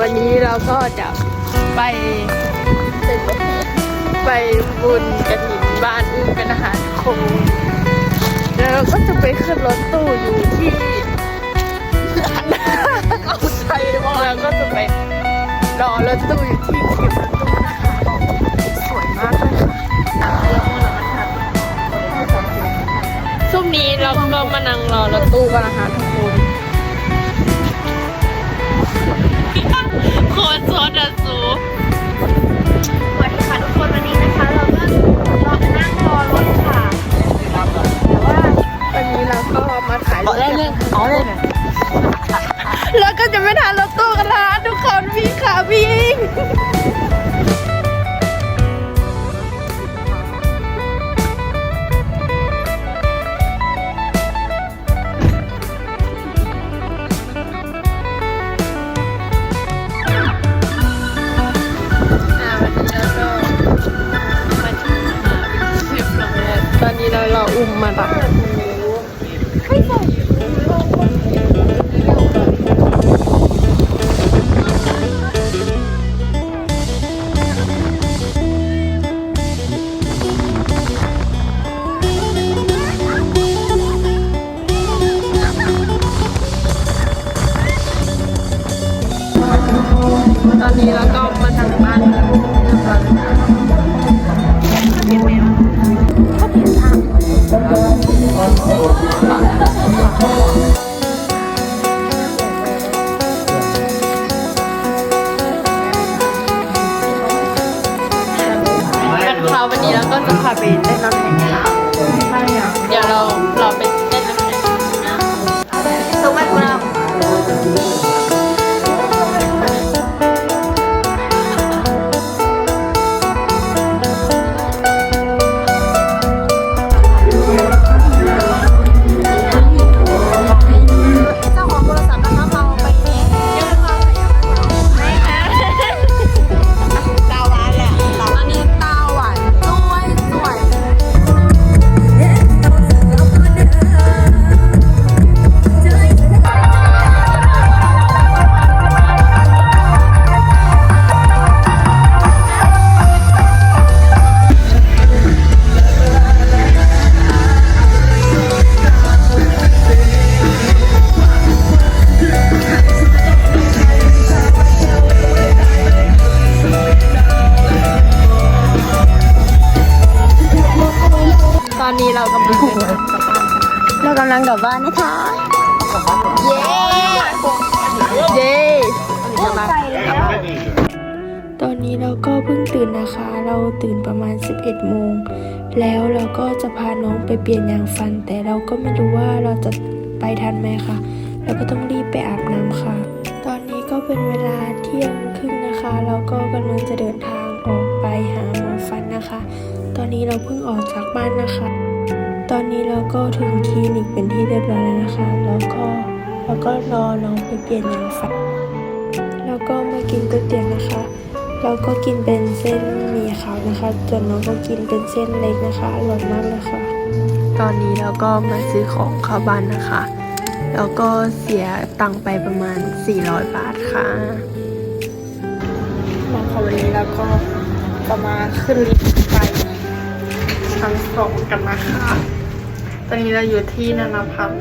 วันนี้เราก็จะไปไปบุญกระถิ่นบ้านอุ้มเป็นอาหารคงแล้วเราก็จะไปขึ้นรถตู้อยู่ที่เอาใจว่าแล้วก็จะไปรอรถตู้อยู่ที่เข็มประตูนะคะสวยมากเลยค่ะช่วงนี้เราก็มานั่งรอรถตู้กันนะคะ นี้เรา วันนี้เราก็จะพาไปเล่นน้ำแข็งกัน เราก็เพิ่งตื่นนะคะ เราตื่นประมาณ 11โมง แล้วเราก็จะพาน้องไปเปลี่ยนยางฟัน แต่เราก็ไม่รู้ว่าเราจะไปทันไหมคะเราก็ต้องรีบไปอาบน้ำค่ะ ตอนนี้ก็เป็นเวลาเที่ยงครึ่งนะคะ เราก็กำลังจะเดินทางออกไปหาหมอฟันนะคะ ตอนนี้เราเพิ่งออกจากบ้านนะคะ ตอนนี้เราก็ถึงคลินิกเป็นที่เรียบร้อยแล้วนะคะ แล้วก็เราก็รอน้องไปเปลี่ยนยางฟัน แล้วก็มากินก๋วยเตี๋ยวนะคะ เราก็กินเป็นเส้นหมี่ขาวนะคะส่วนน้องก็กินเป็นเส้นเล็กนะคะอร่อยมากเลยค่ะ ตอนนี้เราก็มาซื้อของเข้าบ้านนะคะ แล้วก็เสียตังค์ไปประมาณ 400 บาทค่ะมาค่ะวันนี้เราก็จะมาขึ้นลิฟต์ไปชั้นสองกันนะคะ ตอนนี้เราอยู่ที่นานาพัฒน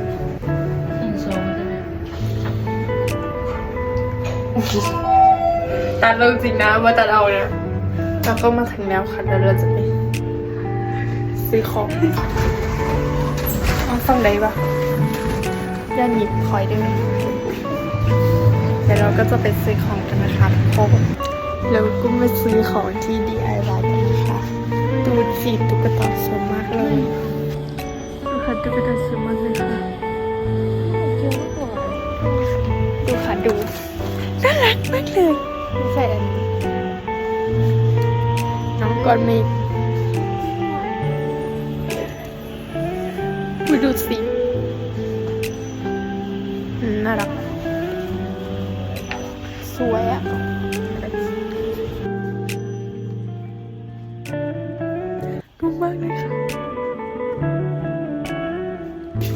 ์ ตัดเรื่องจริงนะว่าตัดเอาเนี่ยเราก็มาถึงแล้วค่ะเดี๋ยวเราจะไปซื้อของเอาฟังได้ปะย่าหยิบคอยได้ไหมเดี๋ยวเราก็จะไปซื้อของกันนะคะทุกคนแล้วก็มาซื้อของที่ DIY กันนะคะดูสีตุ๊กตาสวยมากเลยดูค่ะตุ๊กตาสวยมากเลยค่ะดูค่ะดูน่ารักมากเลย ใส่อันนี้น้องก้อนเมฆไปดูสิอืมน่ารัก สวยอะดูมากเลยค่ะ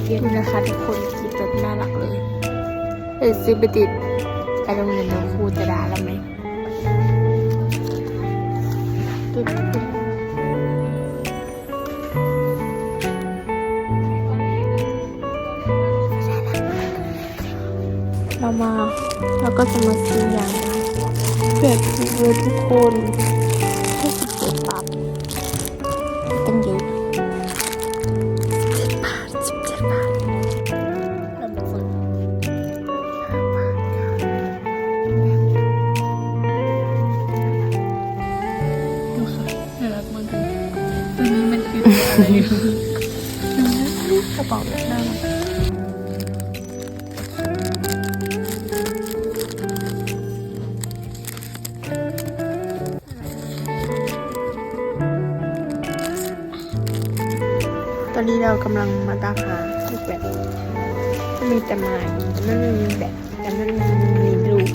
ดูนะคะทุกคนกินแบบน่ารักเลยเออซื้อไปติด ไปโรงเรียนน้องครูจะด่าเราไหมตุ๊ดตุ๊ดเรามาเราก็จะมาซื้ออย่างเพื่อทุกคน กระเป๋าแบบน่ารักตอนนี้เรากำลังมาตามหาลูกแบบมันมีแต่ไม้มันไม่มีแบบแต่มันมีลูก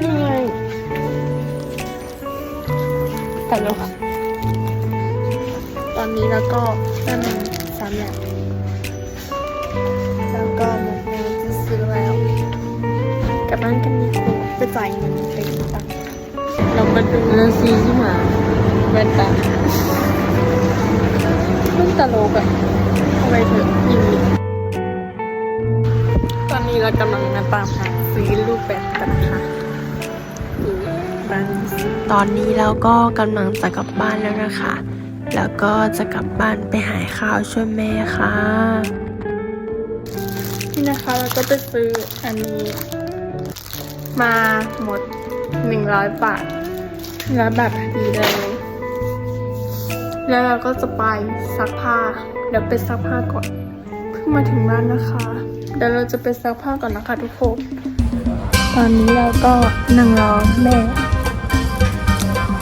นี่ไงแต่เรา นนี้เราก็นั่งสามแล้วแล้วก็หมดเงินจะซื้อแล้วกลับบ้านกันดีกว่าไปจ่ายเงินเป็นตังค์เรามาดูเรื่องซีที่หมาแว่นตามันตลกอะเอาไปเถอะยิงตอนนี้เรากำลังมาตามหาซื้อรูปแบบกันค่ะตอนนี้เราก็กำลังจะกลับบ้านแล้วนะคะ แล้วก็จะกลับบ้านไปหายข้าวช่วยแม่ค่ะ นี่นะคะเราก็ไปซื้ออันนี้ มาหมดหนึ่งร้อยบาทร้อยบาทพอดีเลย แล้วเราก็จะไปซักผ้า เดี๋ยวไปซักผ้าก่อน เพิ่งมาถึงบ้านนะคะ เดี๋ยวเราจะไปซักผ้าก่อนนะคะทุกคน ตอนนี้เราก็นั่งรอแม่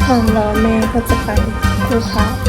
นั่งรอแม่ก็จะไปลูกค้า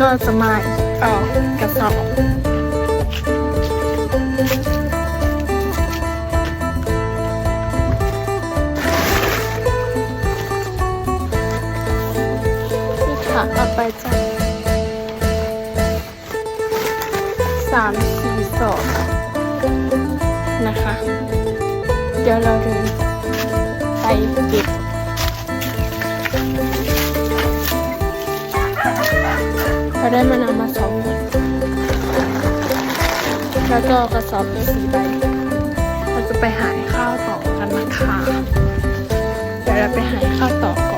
ก็จะมาเอกระสอบค่ะเอาไปจ้ะสามสี่สองนะคะ เดี๋ยวเราเดินไปเก็บ เราได้มานำมาสองหมดแล้วก็กระสอบเป็นสีใบเราจะไปหาข้าวต่อกันนะคะเดี๋ยวเราไปหาข้าวต่อก่อน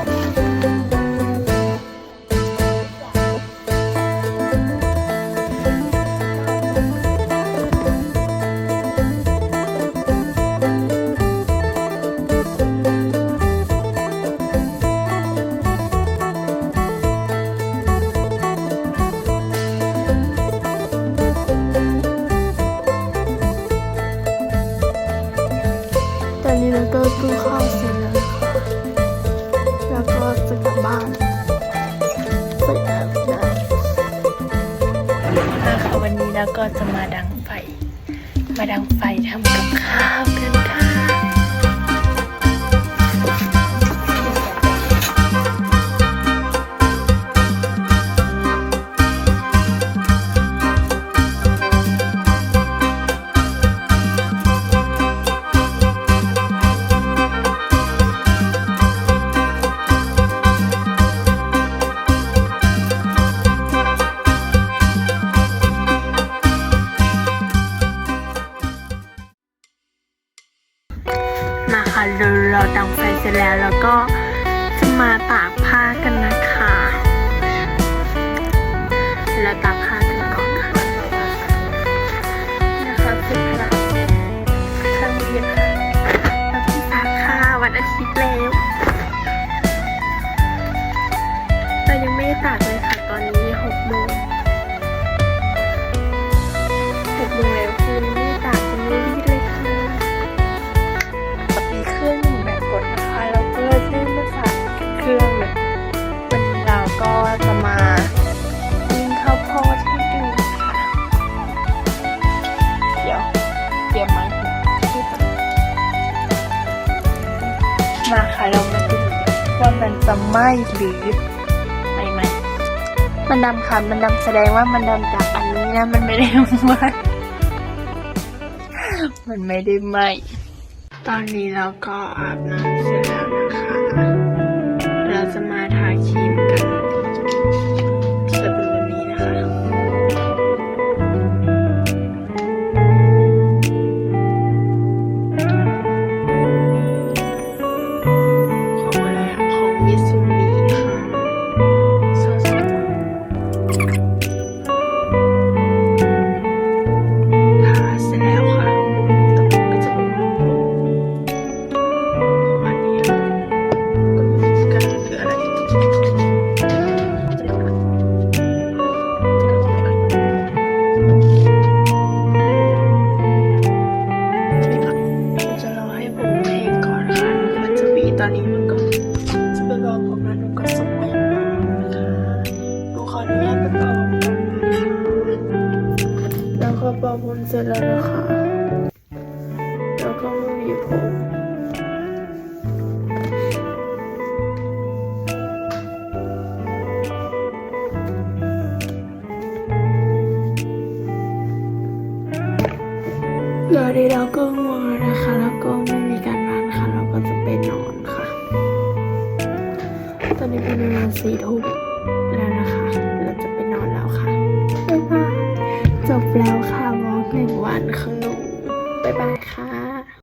แล้วก็จะมาดังไฟ มาดังไฟ แล้ว แล้วก็จะมาตากผ้ากัน ไม่หรือไม่ไม่มันดำค่ะมันดำแสดงว่ามันดำจากอันนี้นะมันไม่ได้ไหมมันไม่ได้ไหมตอนนี้เราก็อาบน้ำเสร็จแล้วนะคะ เสร็จแล้วนะคะ แล้วก็มาหวีผมตอนนี้เราก็ง่วงแล้วนะคะ แล้วก็ไม่มีการนอนค่ะ เราก็จะไปนอนค่ะ ตอนนี้เป็นเวลาสี่ทุ่ม